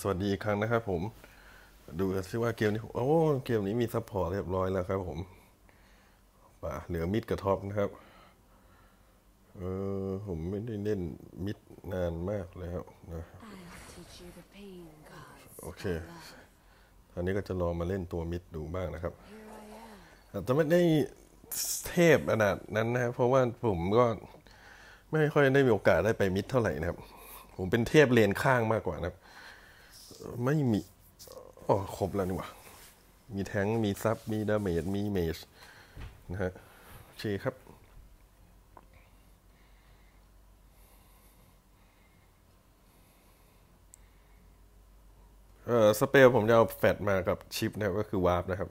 สวัสดีอีกครั้งนะครับผม ดูซิว่าเกมนี้โอ้เกมนี้มีซัพพอร์ตเรียบร้อยแล้วครับผมป่าเหลือมิดกับท็อปนะครับเออผมไม่ได้เล่นมิดนานมากแล้วนะโอเคอันนี้ก็จะลองมาเล่นตัวมิดดูบ้างนะครับอาจจะไม่ได้เทพขนาดนั้นนะครับเพราะว่าผมก็ไม่ค่อยได้มีโอกาสได้ไปมิดเท่าไหร่นะครับ ผมเป็นเทพเลนข้างมากกว่านะครับ ไม่มีอ๋อครบแล้วนี่หว่า มีแทงมีซับ มีดาเมจ มีเมจ นะฮะโอเคครับ เอ่อ สเปลผมจะเอาแฟดมากับชิปนะครับ ก็คือวาร์ปนะครับ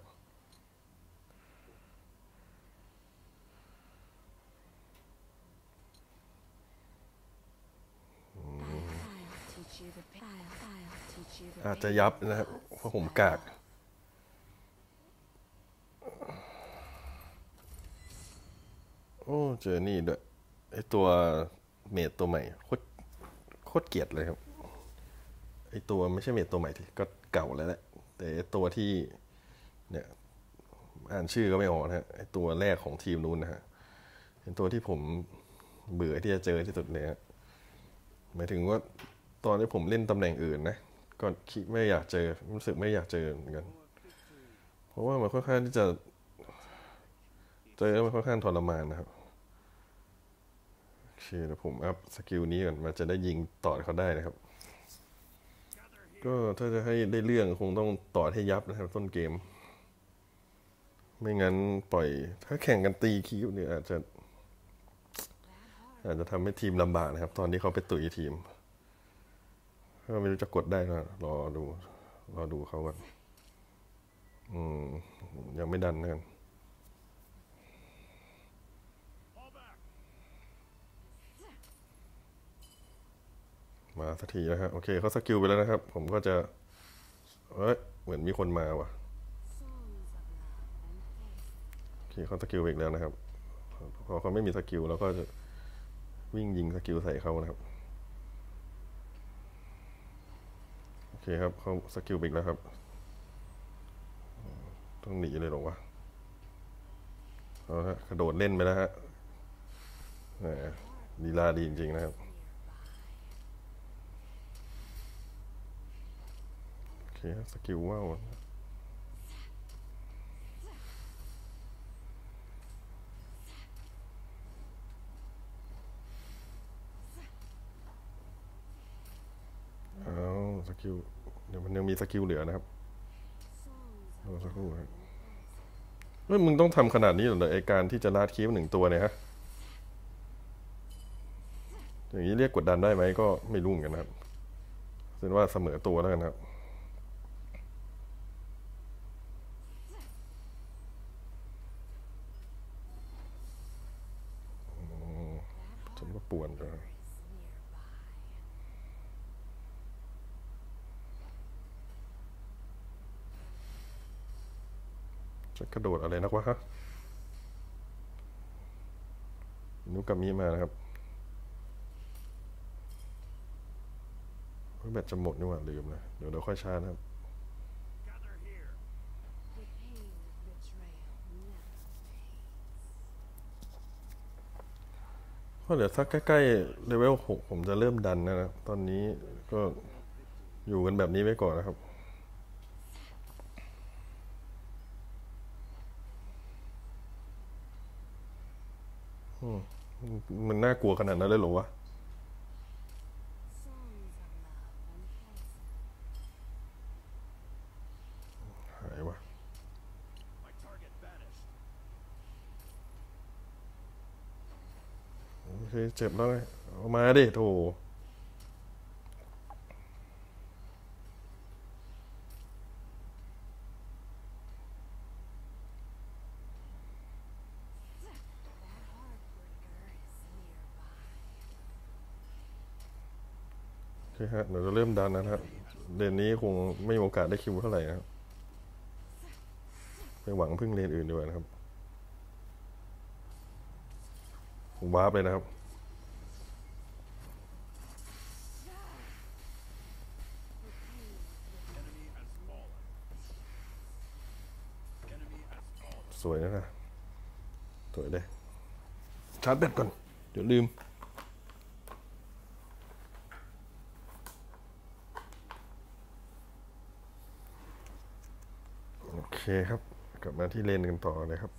จจะยับนะครับเพราะผมกากโอ้เจอนี่ด้วยไอตัวเมดตัวใหม่โคตรโคตรเกลียดเลยครับไอตัวไม่ใช่เมดตัวใหม่ที่ก็เก่าแล้วแหละแต่ตัวที่เนี่ยอ่านชื่อก็ไม่ออกนะฮะไอตัวแรกของทีมนู้นนะฮะเป็นตัวที่ผมเบื่อที่จะเจอที่สุดเลยฮะหมายถึงว่าตอนที่ผมเล่นตำแหน่งอื่นนะ ก็คิดไม่อยากเจอรู้สึกไม่อยากเจอเหมือนกัน เพราะว่ามันค่อนข้างที่จะ เจอมันค่อนข้างทรมานนะครับโอเคเดี๋ยวผมอัพสกิลนี้ก่อนมันจะได้ยิงต่อเขาได้นะครับ ก็ถ้าจะให้ได้เรื่องคงต้องต่อให้ยับนะครับ ต้นเกม ไม่งั้นปล่อย ถ้าแข่งกันตีคิวเนี่ยอาจจะ อาจจะทำให้ทีมลำบากนะครับ ตอนนี้เขาไปตุยทีม ก็ไม่รู้จะกดได้นะรอดู รอดูเขาก่อนอืม ยังไม่ดันนะกันมาสักทีนะฮะโอเคเขาสกิลไปแล้วนะครับ ผมก็จะเอ้ยเหมือนมีคนมาว่ะโอเคเขาสกิลอีกแล้วนะครับพอเขาไม่มีสกิลเราก็จะวิ่งยิงสกิลใส่เขานะครับ โอ เคครับเขาสกิลไปอีกแล้วครับ ต้องหนีเลยหรอวะเอาฮะกระโดดเล่นไปแล้วฮะดีลาดีจริง ๆ นะครับ โอเคสกิลว่าวเอาสกิลเดี๋ยว มีสกิลเหลือนะครับรอสักครู่ครับเฮ้ยมึงต้องทำขนาดนี้เหรอไอการที่จะลาดคีบหนึ่งตัวเนี่ยฮะอย่างนี้เรียกกดดันได้ไหมก็ไม่รู้เหมือนกันนะครับเป็นว่าเสมอตัวแล้วกันครับ ฉันก็ป่วนจัง จะกระโดดอะไรนักวะฮะนุกามิมานะครับแบตจะหมดนี่หว่าลืมนะเดี๋ยวเราค่อยชาร์จนะครับก็เดี๋ยวสักใกล้ๆเลเวลหกผมจะเริ่มดันนะครับตอนนี้ก็อยู่กันแบบนี้ไว้ก่อนนะครับ อื มันน่ากลัวขนาดนั้นเลยหรอวะหายวะโอเคเจ็บแล้วไงเอามาดิโถ เดี๋ยวจะเริ่มดันนะครับเดืนนี้คงไม่มีโอกาสได้คิวเท่าไหร่นะครับไปหวังพึ่งเลนอื่นดีกว่านะครับผมาไปนะครับ สวยนะนะสวยเลยชาร์จแบตก่อน เดี๋ยวลืม คครับ กลับมาที่เลนกันต่อเลยครับ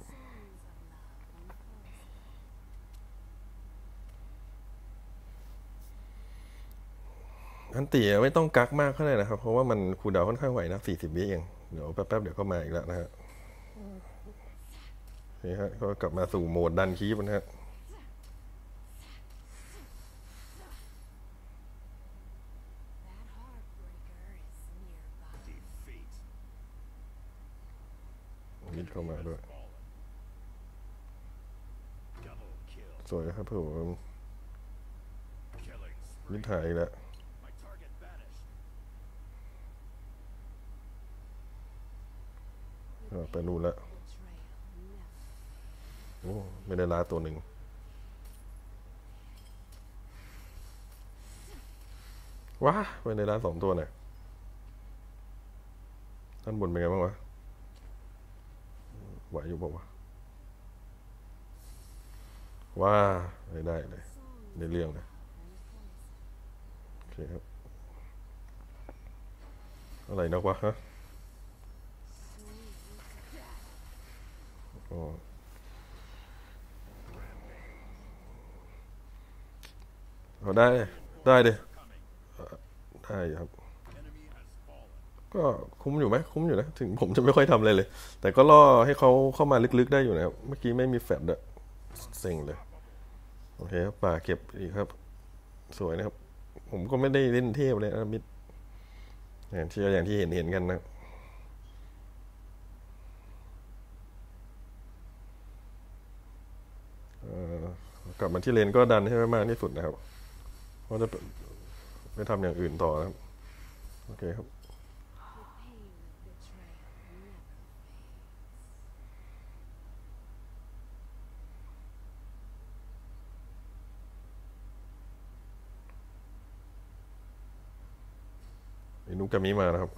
อันตีไม่ต้องกักมากเท่าไหร่นะครับ เพราะว่ามันคูดาวค่อนข้างไหวนะสี่สิบวิเอง เดี๋ยวแป๊บๆเดี๋ยวก็มาอีกแล้วนะฮะนี่ฮะก็กลับมาสู่โหมดดันคีบนะฮะ เข้ามาด้วย สวยครับผม Killing มิ spree. ดหายอีกแล้ว My target vanished. อะไปนู่นแล้วโอ้ไม่ได้ลาตัวหนึ่งว้าไม่ได้ลาสองตัวเนี่ยด้านบนเป็นไงบ้างวะ ไหวอยู่ปะวะว้าไม่ได้เลยในเรื่องเลยโอเคครับอะไรนักวะฮะอ๋อเอาได้ ได้ดิเอ่อได้ครับ ก็คุ้มอยู่ไหมคุ้มอยู่นะ ถึงผมจะไม่ค่อยทำอะไรเลย แต่ก็ล่อให้เขาเข้ามาลึกๆได้อยู่นะครับ เมื่อกี้ไม่มีแฟดด้วยเซ็งเลย โอเคครับป่าเก็บอีกครับ สวยนะครับ ผมก็ไม่ได้เล่นเทพเลยนะมิดอย่างที่อย่างที่เห็นเห็นกันนะเออกลับมาที่เลนก็ดันให้มากที่สุดนะครับเพราะจะไปทำอย่างอื่นต่อนะครับ โอเคครับ กามิมานะครับ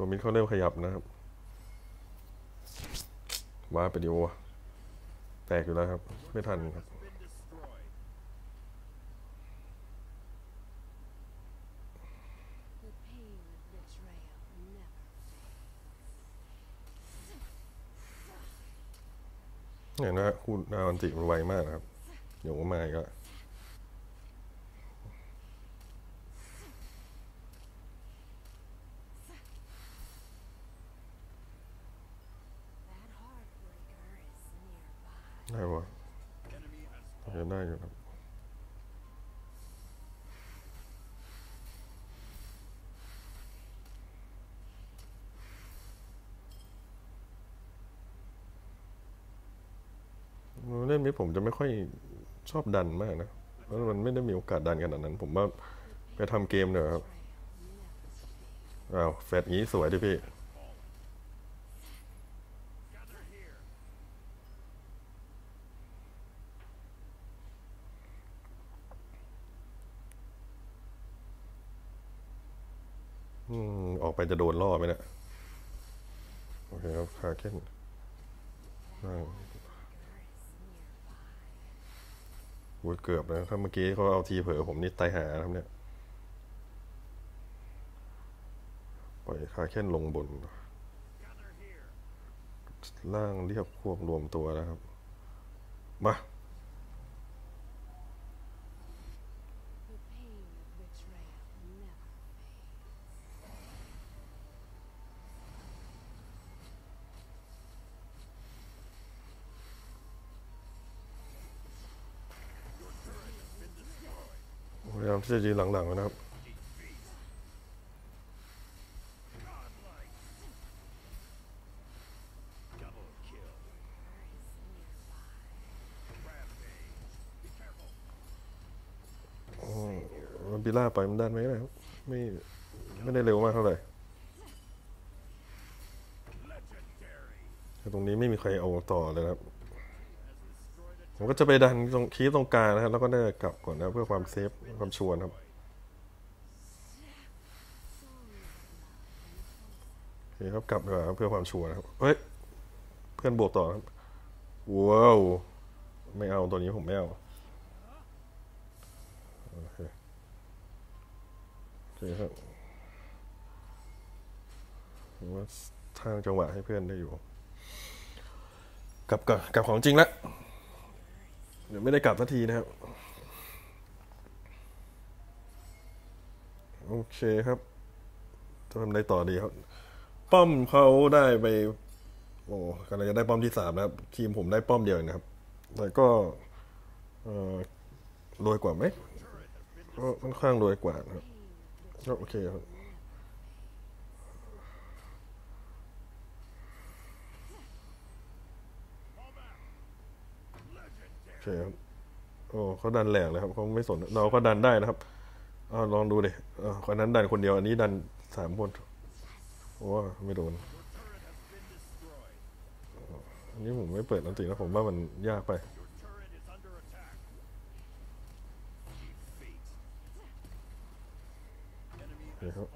ตัวมิดเขาเริ่มขยับนะครับว้าไปดิโอแตกอยู่แล้วครับ ไม่ทันครับ พูดาวันติมันไวมากนะครับ เดี๋ยวก็มาอีกแล้วได้ปะได้อยู่ครับ เล่นนี้ ผมจะไม่ค่อยชอบดันมากนะเพราะมันไม่ได้มีโอกาสดันขนาดนั้น ผมว่าไปทำเกมเนอะครับอ้าวแฟดงี้สวยดิพี่อออกไปจะโดนล่อไหมเนี่ยโอเคครับคาเค้นนั่ง โอ้ยเกือบนะถ้าเมื่อกี้เขาเอาทีเผลอผมนี่ตายหาครับเนี่ย ปล่อยคาเค้นลงบน ล่างเรียบควบรวมตัวแล้วครับ มา The pain of betrayal never fades. พยายามที่ จะยืนหลังๆนะครับมันบิล่าไปมันดันไหมนะครับไม่ไม่ได้เร็วมากเท่าไหร่ตรงนี้ไม่มีใครเอาต่อเลยครับ ผมก็จะไปดันตรงคีย์ตรงกลางนะครับ แล้วก็ได้กลับก่อนนะเพื่อความเซฟความชัวร์นะครับโอเคครับกลับดีกว่าเพื่อความชัวร์นะครับเฮ้ยเพื่อนบวกต่อครับว้าวไม่เอาตัวนี้ผมไม่เอาโอเคโอเคครับผมว่าทางจังหวะให้เพื่อนได้อยู่ กลับก่อนกลับของจริงแล้ว เดี๋ยวไม่ได้กลับสักทีนะครับ โอเคครับจะทำอะไรต่อดีครับ ป้อมเขาได้ไป โอ้กำลังจะได้ป้อมที่สามนะครับ ทีมผมได้ป้อมเดียวนะครับ แต่ก็รวยกว่าไหมก็ค่อนข้างรวยกว่านะครับก็โอเคครับ โอเคครับโอ้เขาดันแหลกเลยครับเขาไม่สนเราก็ดันได้นะครับเอาลองดูดิเออคนนั้นดันคนเดียว อันนี้ดันสามคนโอ้ไม่โดนอันนี้ผมไม่เปิดนันตินะผมว่ามันยากไป Your turret is under attack. Defeat. Enemy โอเครับ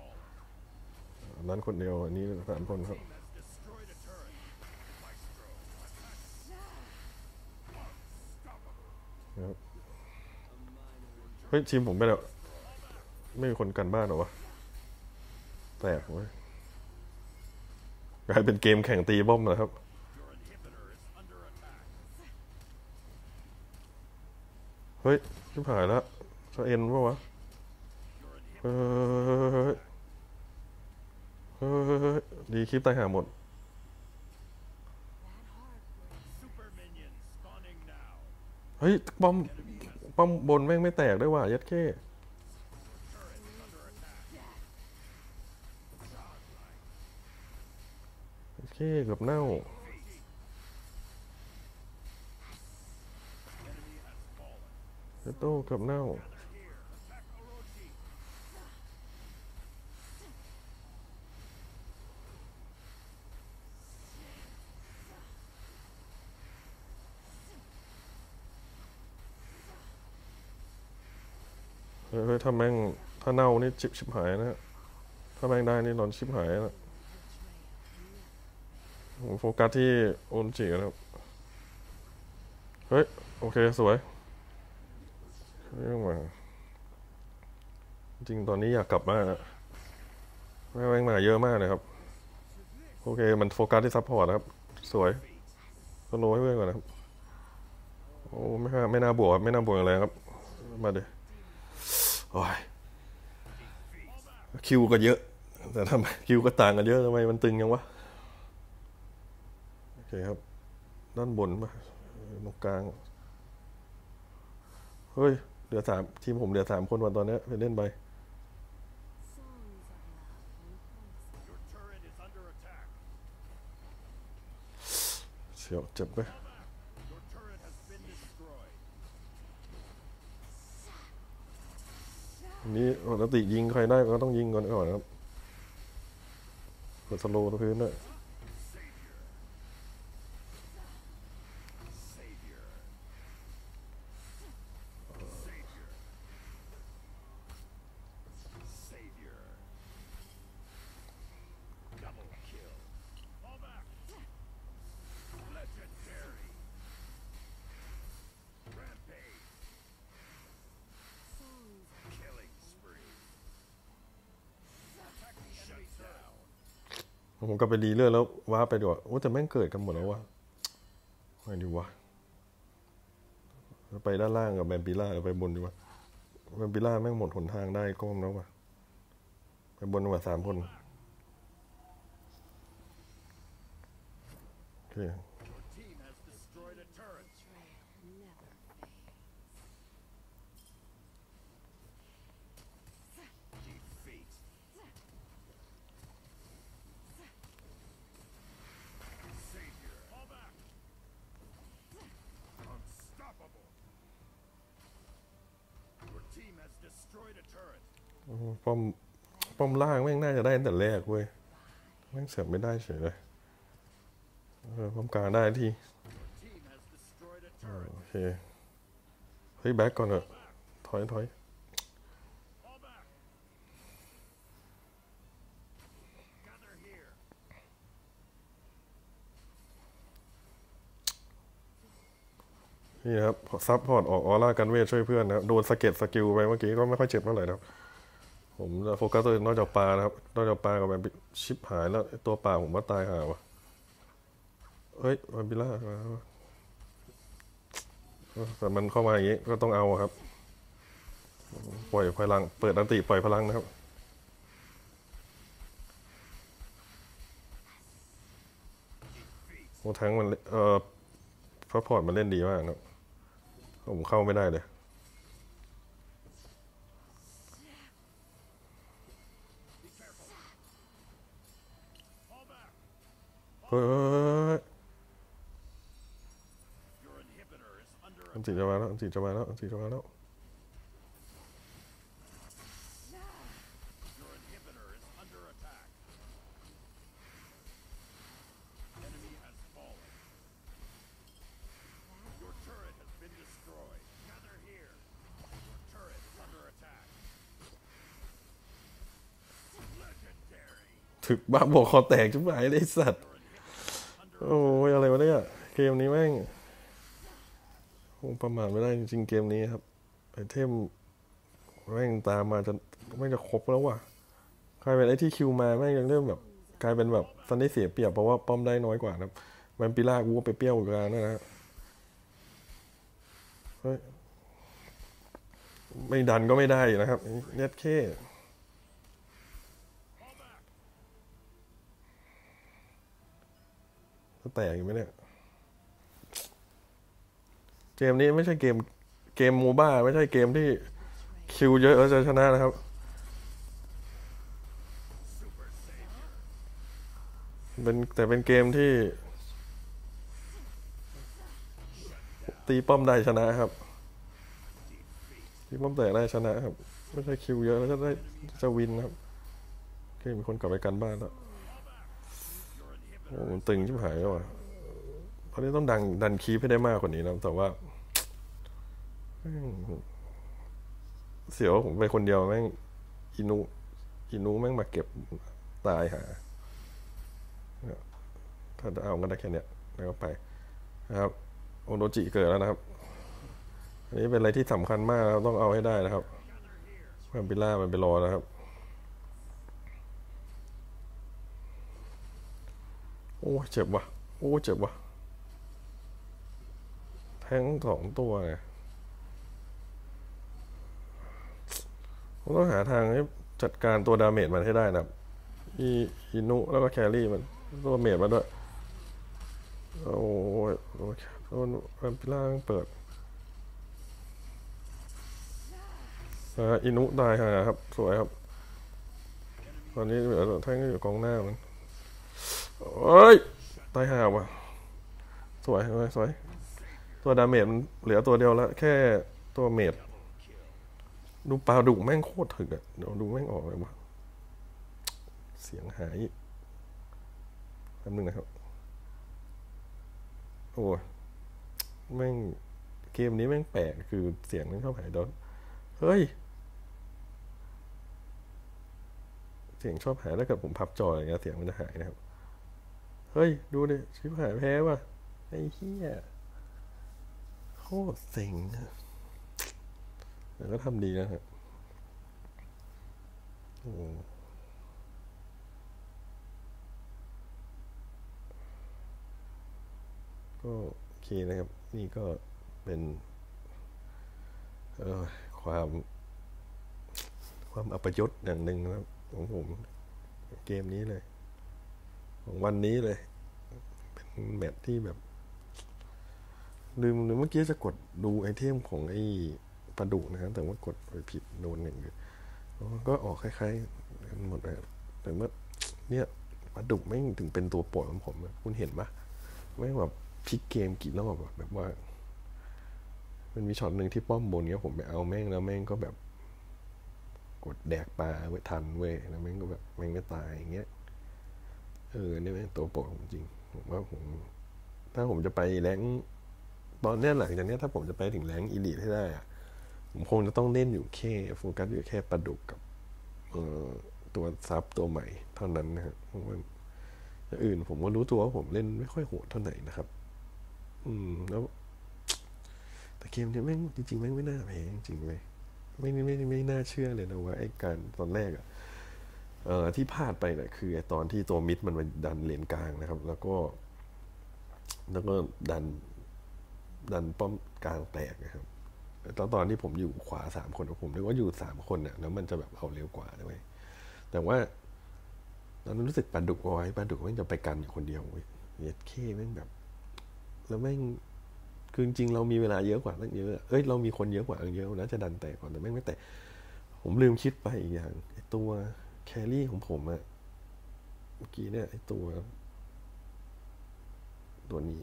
นนั้นคนเดียวอันนี้สามคนครับ ครับเฮ้ยทีมผมไปแล้ว ไม่มีคนกันบ้านหรอวะ แตกเว้ยกลายเป็นเกมแข่งตีบ้อมนะครับเฮ้ยชิบหายแล้วจะเอ็นปะวะเฮ้ยเฮ้ยเฮ้ยเฮ้ยดีคลิปตายหาหมด เฮ้ยป้อมป้อมบนแม่งไม่แตกด้วยว่ะยัดเข้เข้เกือบเน่าเจ้าโตเกือบเน่า เฮ้ยถ้าแม่งถ้าเน่านี่ชิบชิบหายนะฮะถ้าแม่งได้นี่นอนชิบหายนะผมโฟกัสที่โอนจินะครับ เฮ้ย โอเค สวยเรื่องมา จริงตอนนี้อยากกลับมากนะแม่งมาเยอะมากเลยครับ โอเค มันโฟกัสที่ซัพพอร์ตนะครับ สวยสโลให้เพื่อนก่อนนะครับ โอ้ ไม่น่าไม่น่าบวกครับ ไม่น่าบวกอะไรครับ มาเดี๋ยว โอ้ยคิวก็เยอะ แต่ทำไมคิวก็ต่างกันเยอะทำไมมันตึงยังวะ โอเคครับ ด้านบนมาตรงกลาง เฮ้ย เหลือสามทีมผมเหลือสามคนวันตอนนี้ไปเล่นไปเสียวเจ็บไป Your นี้ปกติยิงใครได้ก็ต้องยิงก่อนก่อนครับกดสโลว์ตัวพื้นด้วย ผมก็ไปรีเลือดแล้วว้าไปดูว่าโอ้แต่แม่งเกิดกันหมดแล้ววะไงดีวะไปด้านล่างกับแบมปิล่าไปบนดีวะแบมปิล่าแม่งหมดหนทางได้ก้มแล้ววะไปบนดีกว่าสามคนโอเค ป้อมป้อมล่างแม่งน่าจะได้ตั้งแต่แรกเว้ยแม่งเสือกไม่ได้เฉยเลยเออป้อมกลางได้ที่โอเคเฮ้ยแบ็กก่อนเถอะถอยถอย นี่ครับซับพอร์ตออกออร่ากันเวทช่วยเพื่อนนะครับโดนสเก็ดสกิลไปเมื่อกี้ก็ไม่ค่อยเจ็บเท่าไหร่นะครับผมจะโฟกัสตัวนอกจากปลานะครับนอกจากปลากับแบบชิปหายแล้วตัวปลาผมว่าตายห่าวะเฮ้ยมันบิล่าแต่มันเข้ามาอย่างนี้ก็ต้องเอาครับ ปล่อยพลัง เปิดอันติปล่อยพลังนะครับโอ้ทั้งมันเล่อ่อพระพอร์ตมันเล่นดีมากนะครับ ผมเข้าไม่ได้เลย Fall back. เฮ้ยเฮ้ยเฮ้ย Your inhibitor is under อันติจะมาแล้วอันติจะมาแล้วอันติจะมาแล้วึกบ้าบอกคอแตกจุ๊บหายเลยไอ้สัตว์ โอ้ยอะไรวะเนี่ยเกมนี้แม่งประมาทไม่ได้จริงๆเกมนี้ครับไอเทมแม่งตามมาจนแม่จะครบแล้วว่ะกลายเป็นไอที่คิวมาแม่งยังเริ่มแบบ กลายเป็นแบบซันได้เสียเปรียบเพราะว่าป้อมได้น้อยกว่านะครับมันปีล่ากูไปเปรี้ยวกันนะนะฮ้ยไม่ดันก็ไม่ได้นะครับเน็ตแค่ จะ แตกอยู่ไหมเนี่ย เกมนี้ไม่ใช่เกม เกมโมบ้า ไม่ใช่เกมที่คิวเยอะแล้วจะชนะนะครับเป็นแต่เป็นเกมที่ ตีป้อมได้ชนะครับ ตีป้อมแตกได้ชนะครับ ไม่ใช่คิวเยอะแล้วจะได้จะวินนะครับโอเคมีคนกลับไปกันบ้านแล้ว มันตึงชิบหายแล้วอะเพราะนี้ต้องดังดันคีปให้ได้มากกว่านี้นะแต่ว่า เสียวผมไปคนเดียวแม่งอินุอินุแม่งมาเก็บตายหาถ้าเอากันได้แค่เนี้ยแล้วก็ไปนะครับโอโนจิเกิดแล้วนะครับ อันนี้เป็นอะไรที่สำคัญมากนะครับต้องเอาให้ได้นะครับแวมปิล่ามันไปรอนะครับ โอ้เจ็บว่ะ โอ้เจ็บว่ะ แทงสองตัวไงผมต้องหาทางให้จัดการตัวดาเมจมันให้ได้นะอีอินุแล้วก็แครี่มัน ตัวเมจมาด้วยโอ้ยโอ้ยโดนแวมพิล่างเปิดอินุตายห่าครับ สวยครับ ตอนนี้เหลือแท่งอยู่กองหน้ามัน เอ้ยตายห่าว่ะ สวยสวยสวย ตัวดาเมจมันเหลือตัวเดียวแล้ว แค่ตัวเมจดูปลาดุกแม่งโคตรถึกอะเดี๋ยวดูแม่งออกเลยวะเสียงหายอีกแป๊บนึงนะครับ โอ้ยแม่งเกมนี้แม่งแปลกคือเสียงมันชอบหายโดนเฮ้ย เสียงชอบหายถ้าเกิดผมพับจออะไรเงี้ยเสียงมันจะหายนะครับ เฮ้ย ดูดิชิบหายแพ้ว่ะไอ้เหี้ยโคตรเซ็งอะแต่ก็ทำดีนะฮะโอ้ก็โอเคนะครับ นี่ก็เป็น เออความ ความอัปยศอย่างหนึ่งนะครับของผมเกมนี้เลย ของวันนี้เลย เป็นแมปที่แบบลืมลืมเมื่อกี้จะกดดูไอเทมของไอ้ปลาดุกนะครับแต่ว่ากดไปผิดโดนอย่างอื่นก็ออกคล้ายๆกันหมดเลยแต่เมื่อเนี่ยปลาดุกไม่ถึงเป็นตัวโปรดของผมคุณเห็นปะไม่แบบพลิกเกมกี่รอบแบบว่า มันมีช็อตหนึ่งที่ป้อมบนเนี้ยผมไปเอาแม่งแล้วแม่งก็แบบ กดแดกปลาไว้ทันเว้ยแล้วแม่งก็แบบแม่งไม่ตายอย่างเงี้ย เออนี่เป็นตัวโปรดของผมจริง ผมว่าผม ถ้าผมจะไปแรงตอนเนี้ยหลังจากเนี้ยถ้าผมจะไปถึงแรงอีลีทให้ได้อะผมคงจะต้องเล่นอยู่แค่โฟกัสอยู่แค่ปลาดุกกับเออตัวซับตัวใหม่เท่านั้นนะครับเพราะว่าอื่น ผมก็รู้ตัวว่าผมเล่นไม่ค่อยโหดเท่าไหร่นะครับ อืม แล้ว แต่เกมเนี้ยแม่งจริงๆแม่งไม่น่าแพ้จริงๆเลยไม่ไม่ไม่ไม่น่าเชื่อเลยนะว่าไอ้การตอนแรกอะเอ่อ ที่พลาดไปเนี่ยคือตอนที่ตัวมิดมันมาดันเลนกลางนะครับ แล้วก็ แล้วก็ดัน ดันป้อมกลางแตกนะครับตอนตอนที่ผมอยู่ขวาสามคนผมนึกว่าอยู่สามคนน่ะแล้วมันจะแบบเอาเร็วกว่าด้วยแต่ว่าตอนนั้นรู้สึกปลาดุกเอาไว้ปลาดุกม่งจะไปกันอยู่คนเดียวเว้ยเย็ดเข้แม่งแบบ แล้วแม่งคือจริงเรามีเวลาเยอะกว่าตั้งเยอะ เอ้ยเรามีคนเยอะกว่าตั้งเยอะนะจะดันแตกก่อนแต่แม่งไม่แตกผมลืมคิดไปอีกอย่างตัว แครี่ของผมอะเมื่อกี้เนี่ยไอตัว ตัวนี้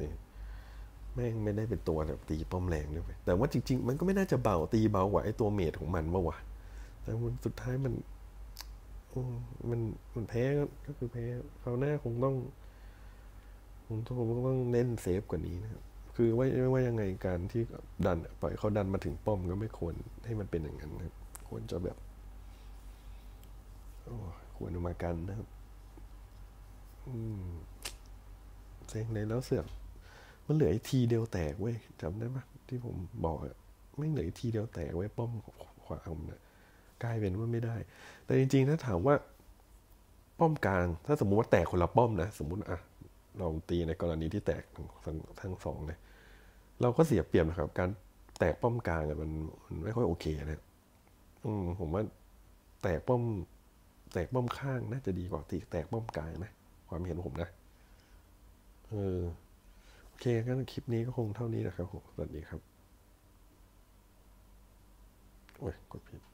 นี่แม่งไม่ได้เป็นตัวแบบตีป้อมแรงด้วยแต่ว่าจริง ๆ มันก็ไม่น่าจะเบาตีเบากว่าไอ้ตัวเมดของมันเมื่อวะแต่มันสุดท้ายมันโอ้มันมันแพ้ก็คือแพ้คราวหน้าคงต้องผมต้องต้องเน้นเซฟกว่านี้นะครับคือว่าไม่ว่ายังไงการที่ดันปล่อยเขาดันมาถึงป้อมก็ไม่ควรให้มันเป็นอย่างนั้นนะครับควรจะแบบ โอ้ควรมากันนะครับ อืมเซ็งเลยแล้วเสือกมันเหลืออีกทีเดียวแตกเว้ยจำได้ปะที่ผมบอกอะไม่เหลืออีกทีเดียวแตกไว้ยป้อมขวาผมนะกลายเป็นว่าไม่ได้ แต่จริงๆถ้าถามว่า ป้อมกลาง ถ้าสมมุติว่าแตกคนละป้อมนะสมมุติอะลองตีในกรณีที่แตกทั้งทั้งทั้งสองเลยเราก็เสียเปรียบนะครับ การแตกป้อมกลางอะมันมันไม่ค่อยโอเคนะอืมผมว่าแตกป้อม แตกป้อมข้างน่าจะดีกว่าตีแตกป้อมกลางนะ ความเห็นผมนะ เออ โอเคงั้นคลิปนี้ก็คงเท่านี้นะครับผมสวัสดีครับ โอ้ย กดผิด